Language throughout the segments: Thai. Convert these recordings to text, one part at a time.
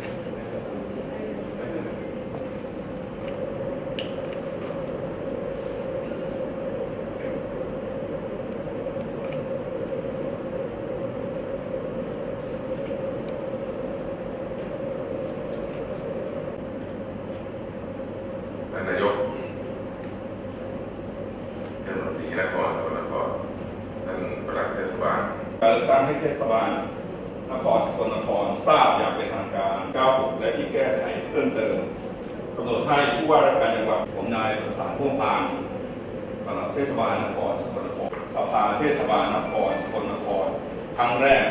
ท่านนายกเทศมนตรีนครสกลนครท่านปลัดเทศบาล การเลือกตั้งให้เทศบาล นครสกลนครทราบอย่างเป็นทางการ 96 และที่แก้ไขเพิ่มเติมกำหนดให้ผู้ว่าราชการจังหวัดผมนายประสานพ่วงพางปลัดเทศบาลนครสกลนครสภาเทศบาลนครสกลนครครั้งแรก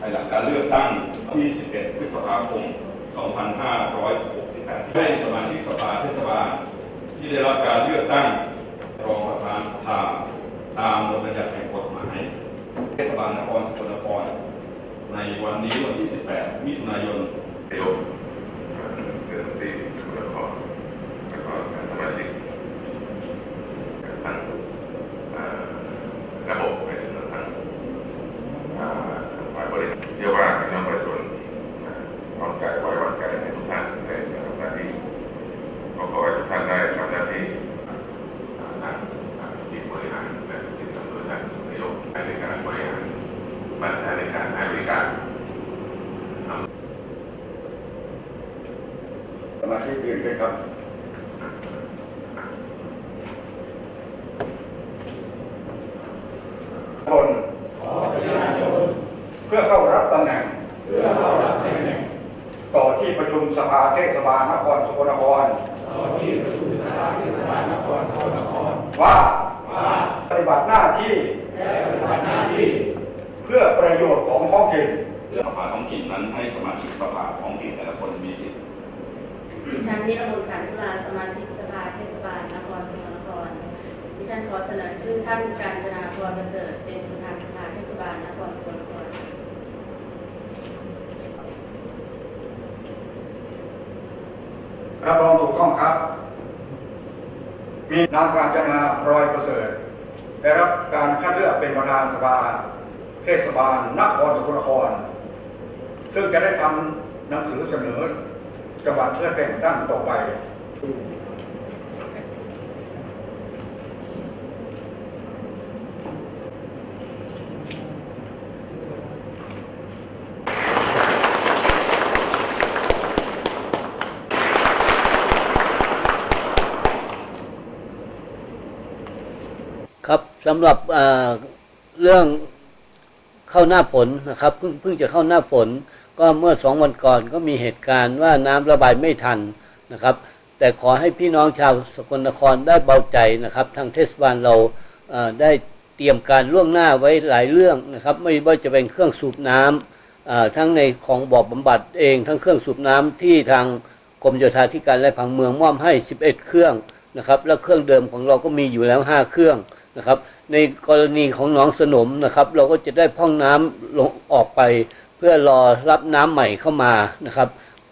ภายหลังการเลือกตั้งที่ 11 พฤษภาคม 2568 ให้สมาชิกสภาเทศบาลที่ได้รับการเลือกตั้งรองประธานสภาตามบทบัญญัติแห่งกฎหมาย เทศบาลนครสกลนคร ในวันนี้วันที่ 18 มิถุนายนนายกเทศมนตรีสกลนครแล้วก็สมาชิกทั้งระบบไปถึงทั้งฝ่ายบริหารเชื่อว่าพี่น้องประชาชนวางใจไว้วางใจในทุกท่านในการทำหน้าที่ก็ขอให้ทุกท่านได้ทำหน้าที่เอ่อตามตามที่บริหารและที่ทำโดยท่านนายกในการบริหารมาตรฐานในการให้บริการ สมาชิกอื่นด้วยครับคนเพื่อเข้ารับตำแหน่ง ต่อที่ประชุมสภาเทศบาลนครสกลนครว่าปฏิบัติหน้าที่เพื่อประโยชน์ของท้องถิ่นสภาท้องถิ่นนั้นให้สมาชิกสภาท้องถิ่นแต่ละคนมีสิทธิ์ ดิฉันนิรมนต์ขันธุลาสมาชิกสภาเทศบาลนครสกลนครดิฉันขอเสนอชื่อท่านการจนาพรประเสริฐเป็นประธานสภาเทศบาลนครสกลนครรับรองถูกต้องครับ มีนางการจนาพรอยประเสริฐได้รับการคัดเลือกเป็นประธานสภาเทศบาลนครสกลนคร ซึ่งจะได้ทำหนังสือเสนอ จังหวัดเพื่อแต่งตั้งต่อไปครับสำหรับเอ่อเรื่องเข้าหน้าฝนนะครับเพิ่งเพิ่งจะเข้าหน้าฝน ก็เมื่อสองวันก่อนก็มีเหตุการณ์ว่าน้ำระบายไม่ทันนะครับ แต่ขอให้พี่น้องชาวสกลนครได้เบาใจนะครับ ทางเทศบาลเราเได้เตรียมการล่วงหน้าไว้หลายเรื่องนะครับ ไม่ว่าจะเป็นเครื่องสูบน้ำเอ่อทั้งในของบ่อบำบัดเอง ทั้งเครื่องสูบน้ำที่ทางกรมโยธาธิการและผังเมืองมอบให้ 11 เครื่องนะครับ แล้วเครื่องเดิมของเราก็มีอยู่แล้ว 5 เครื่องนะครับ ในกรณีของหนองสนมนะครับ เราก็จะได้พ่องน้ำลงออกไป เพื่อรอรับน้ำใหม่เข้ามานะครับ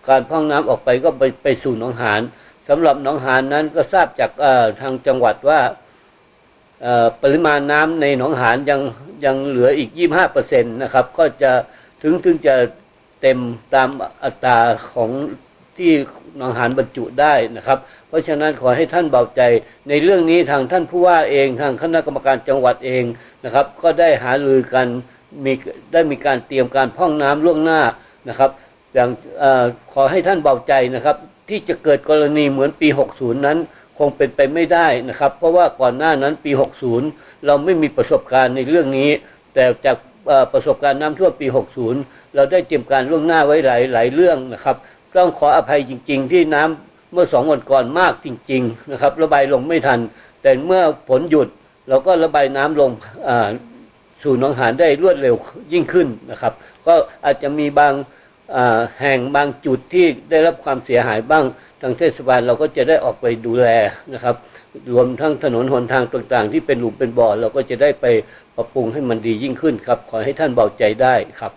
การพร่องน้ำออกไปก็ไปไปสู่หนองหานสำหรับหนองหานนั้นก็ทราบจากทางจังหวัดว่าปริมาณน้ำในหนองหานยังยังเหลืออีก 25%นะครับ ก็จะถึงถึงจะเต็มตามอัตราของที่หนองหานบรรจุได้นะครับ เพราะฉะนั้นขอให้ท่านเบาใจในเรื่องนี้ทางท่านผู้ว่าเองทางคณะกรรมการจังหวัดเองนะครับ ก็ได้หารือกัน มีได้มีการเตรียมการพ่องน้ำล่วงหน้านะครับ อย่างอขอให้ท่านเบาใจนะครับ ที่จะเกิดกรณีเหมือนปี 60 นั้น คงเป็นไปไม่ได้นะครับ เพราะว่าก่อนหน้านั้นปี 60 เราไม่มีประสบการณ์ในเรื่องนี้ แต่จากประสบการณ์น้ำท่วมปี 60 เราได้เตรียมการล่วงหน้าไว้หลายหลายเรื่องนะครับ ต้องขออภัยจริง ๆ ที่น้ำเมื่อสองวันก่อนมากจริง ๆ นะครับ ระบายลงไม่ทัน แต่เมื่อฝนหยุดเราก็ระบายน้ำลง สู่หนองหานได้รวดเร็วยิ่งขึ้นนะครับ ก็อาจจะมีบางแห่งบางจุดที่ได้รับความเสียหายบ้างทางเทศบาลเราก็จะได้ออกไปดูแลนะครับ รวมทั้งถนนหนทางต่างๆ ที่เป็นหลุมเป็นบ่อเราก็จะได้ไปปรับปรุงให้มันดียิ่งขึ้นครับ ขอให้ท่านเบาใจได้ครับ